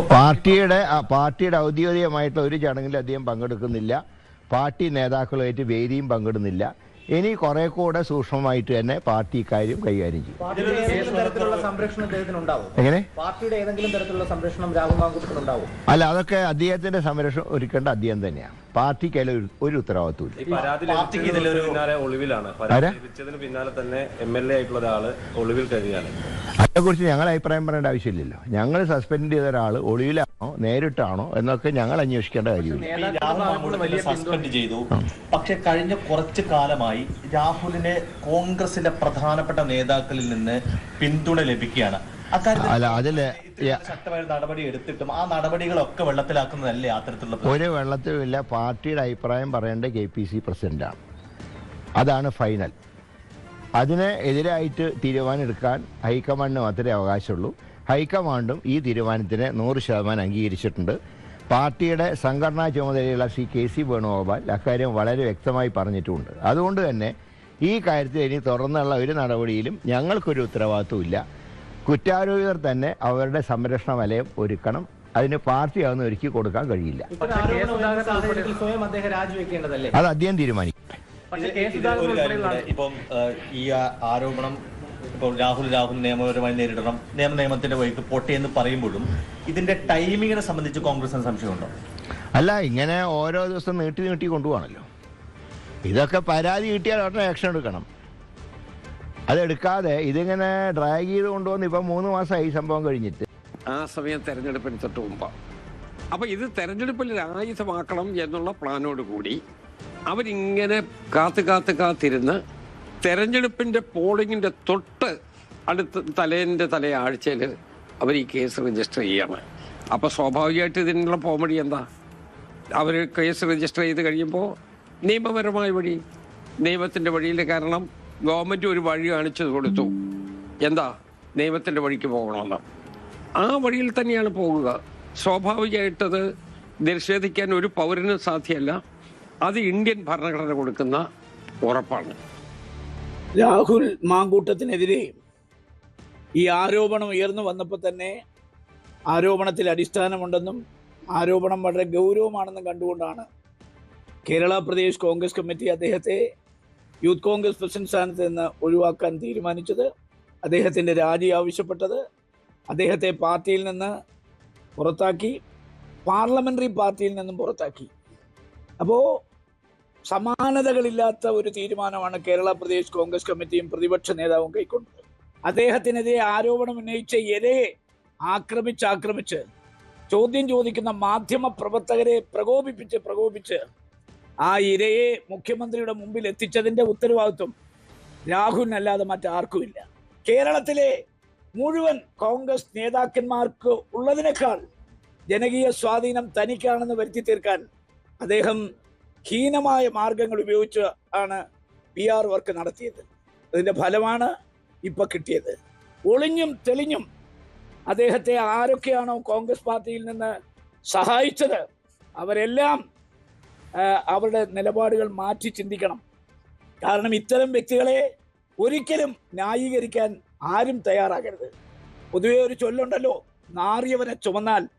പാർട്ടിയുടെ പാർട്ടിയുടെ ഔദ്യോഗികമായിട്ടുള്ള ഒരു ചടങ്ങിൽ അദ്ദേഹം പങ്കെടുക്കുന്നില്ല. പാർട്ടി നേതാക്കളുമായിട്ട് വേദിയും പങ്കിടുന്നില്ല. ഇനി കുറെ കൂടെ സൂക്ഷ്മമായിട്ട് തന്നെ പാർട്ടി ഇക്കാര്യം കൈകാര്യം ചെയ്യും. എങ്ങനെ? അല്ല അതൊക്കെ അദ്ദേഹത്തിന്റെ സംരക്ഷണം ഒരുക്കേണ്ട അദ്ദേഹം തന്നെയാണ്. പാർട്ടിക്ക് അതിൽ ഒരു- ഉത്തരവാദിത്വം ഉത്തരവാദിത്വമില്ല ഈ പരാതി പാർട്ടിക്ക് ഇതിലൊരു- പിന്നാലെ ഒളിവിലാണ്? പരാതി ലഭിച്ചതിന് പിന്നാലെ തന്നെ എം എൽ എ ആയിട്ടുള്ള ഒരാൾ ഒളിവിൽ കഴിയാണ് അതിനെക്കുറിച്ച് ഞങ്ങൾ അഭിപ്രായം പറയേണ്ട ആവശ്യമില്ലല്ലോ. ഞങ്ങൾ സസ്പെൻഡ് ചെയ്ത ഒരാൾ ഒളിവിലാണോ നേരിട്ടാണോ എന്നൊക്കെ ഞങ്ങൾ അന്വേഷിക്കേണ്ട കാര്യമില്ല. സസ്പെൻഡ് ചെയ്തു. പക്ഷെ കഴിഞ്ഞ കുറച്ച് കാലമായി രാഹുലിനെ കോൺഗ്രസിലെ പ്രധാനപ്പെട്ട നേതാക്കളിൽ നിന്ന് പിന്തുണ ലഭിക്കുകയാണ്. അല്ല, അതിൽ ശക്തമായ നടപടി എടുത്തിട്ടും ആ നടപടികളൊക്കെ വെള്ളത്തിലാക്കുന്നതല്ലേ അത്തരത്തിലുള്ള? ഒരു വെള്ളത്തിലുമില്ല പാർട്ടിയുടെ അഭിപ്രായം പറയേണ്ട കെ പി സി പ്രസിഡന്റാണ്. അതാണ് ഫൈനൽ. അതിന് എതിരായിട്ട് തീരുമാനം എടുക്കാൻ ഹൈക്കമാൻഡിന് മാത്രമേ അവകാശമുള്ളൂ. ഹൈക്കമാൻഡും ഈ തീരുമാനത്തിനെ നൂറ് ശതമാനം അംഗീകരിച്ചിട്ടുണ്ട്. പാർട്ടിയുടെ സംഘടനാ ചുമതലയുള്ള ശ്രീ കെ സി വേണുഗോപാൽ അക്കാര്യം വളരെ വ്യക്തമായി പറഞ്ഞിട്ടുമുണ്ട് അതുകൊണ്ട് തന്നെ ഈ കാര്യത്തിൽ ഇനി തുറന്നുള്ള ഒരു നടപടിയിലും ഞങ്ങൾക്കൊരു ഉത്തരവാദിത്വമില്ല കുറ്റാരോപിതർ തന്നെ അവരുടെ സംരക്ഷണ വലയം ഒരുക്കണം. അതിന് പാർട്ടി അതൊന്നും ഒരുക്കി കൊടുക്കാൻ കഴിയില്ല. അത് അദ്ദേഹം തീരുമാനിക്കും. ഇപ്പം ഈ ആരോപണം ഇപ്പോൾ രാഹുൽ രാഹുൽ നിയമപരമായി നേരിടണം. നിയമ നിയമത്തിന്റെ വഴിക്ക് പോട്ടെ എന്ന് പറയുമ്പോഴും ഇതിന്റെ ടൈമിങ്ങിനെ സംബന്ധിച്ച് കോൺഗ്രസിന് സംശയമുണ്ടോ? അല്ല ഇങ്ങനെ ഓരോ ദിവസം നീട്ടി നീട്ടി കൊണ്ടുപോകണല്ലോ. ഇതൊക്കെ പരാതി കിട്ടിയാൽ ഉടനെ ആക്ഷൻ എടുക്കണം. അതെടുക്കാതെ ഇതിങ്ങനെ ഡ്രാഗ് ചെയ്ത് കൊണ്ടുവന്ന് ഇപ്പം മൂന്ന് മാസമായി സംഭവം കഴിഞ്ഞിട്ട്. ആ സമയം തെരഞ്ഞെടുപ്പിന് തൊട്ട് മുമ്പ്. അപ്പൊ ഇത് തെരഞ്ഞെടുപ്പിൽ ആയുധമാക്കണം എന്നുള്ള പ്ലാനോട് കൂടി അവരിങ്ങനെ കാത്ത് കാത്ത് കാത്തിരുന്ന് തെരഞ്ഞെടുപ്പിന്റെ പോളിങ്ങിന്റെ തൊട്ട് അടുത്ത തലേന്റെ തലേ ആഴ്ചയിൽ അവർ ഈ കേസ് രജിസ്റ്റർ ചെയ്യാണ്. അപ്പൊ സ്വാഭാവികമായിട്ട് ഇതിനുള്ള പോംവഴി എന്താ? അവർ കേസ് രജിസ്റ്റർ ചെയ്ത് കഴിയുമ്പോൾ നിയമപരമായ വഴി നിയമത്തിന്റെ വഴിയിൽ കാരണം ഗവൺമെന്റ് ഒരു വഴി കാണിച്ചു കൊടുത്തു. എന്താ? നിയമത്തിന്റെ വഴിക്ക് പോകണമെന്ന്. ആ വഴിയിൽ തന്നെയാണ് പോകുക സ്വാഭാവികമായിട്ടത് നിഷേധിക്കാൻ ഒരു പൗരനും സാധ്യമല്ല അത് ഇന്ത്യൻ ഭരണഘടന കൊടുക്കുന്ന ഉറപ്പാണ്. രാഹുൽ മാങ്കൂട്ടത്തിനെതിരെ ഈ ആരോപണം ഉയർന്നു വന്നപ്പോൾ തന്നെ ആരോപണത്തിൽ അടിസ്ഥാനമുണ്ടെന്നും ആരോപണം വളരെ ഗൗരവമാണെന്നും കണ്ടുകൊണ്ടാണ് കേരള പ്രദേശ് കോൺഗ്രസ് കമ്മിറ്റി അദ്ദേഹത്തെ യൂത്ത് കോൺഗ്രസ് പ്രസിഡന്റ് സ്ഥാനത്ത് നിന്ന് ഒഴിവാക്കാൻ തീരുമാനിച്ചത് അദ്ദേഹത്തിന്റെ രാജി ആവശ്യപ്പെട്ടത് അദ്ദേഹത്തെ പാർട്ടിയിൽ നിന്ന് പുറത്താക്കി പാർലമെന്ററി പാർട്ടിയിൽ നിന്നും പുറത്താക്കി. അപ്പോൾ സമാനതകളില്ലാത്ത ഒരു തീരുമാനമാണ് കേരള പ്രദേശ് കോൺഗ്രസ് കമ്മിറ്റിയും പ്രതിപക്ഷ നേതാവും കൈക്കൊണ്ടത്. അദ്ദേഹത്തിനെതിരെ ആരോപണം ഉന്നയിച്ച ഇരയെ ആക്രമിച്ച് ആക്രമിച്ച് ചോദ്യം ചോദിക്കുന്ന മാധ്യമ പ്രവർത്തകരെ പ്രകോപിപ്പിച്ച് പ്രകോപിച്ച് ആ ഇരയെ മുഖ്യമന്ത്രിയുടെ മുമ്പിൽ എത്തിച്ചതിന്റെ ഉത്തരവാദിത്വം രാഹുലിനല്ലാതെ മറ്റാർക്കുമില്ല. കേരളത്തിലെ മുഴുവൻ കോൺഗ്രസ് നേതാക്കന്മാർക്ക് ഉള്ളതിനേക്കാൾ ജനകീയ സ്വാധീനം തനിക്കാണെന്ന് വരുത്തി തീർക്കാൻ അദ്ദേഹം ഹീനമായ മാർഗങ്ങൾ ഉപയോഗിച്ച് ആണ് പി ആർ വർക്ക് നടത്തിയത്. അതിന്റെ ഫലമാണ് ഇപ്പൊ കിട്ടിയത്. ഒളിഞ്ഞും തെളിഞ്ഞും അദ്ദേഹത്തെ ആരൊക്കെയാണോ കോൺഗ്രസ് പാർട്ടിയിൽ നിന്ന് സഹായിച്ചത് അവരെല്ലാം അവരുടെ നിലപാടുകൾ മാറ്റി ചിന്തിക്കണം. കാരണം ഇത്തരം വ്യക്തികളെ ഒരിക്കലും ന്യായീകരിക്കാൻ ആരും തയ്യാറാകരുത്. പൊതുവെ ഒരു ചൊല്ലുണ്ടല്ലോ നാറിയവനെ ചുമന്നാൽ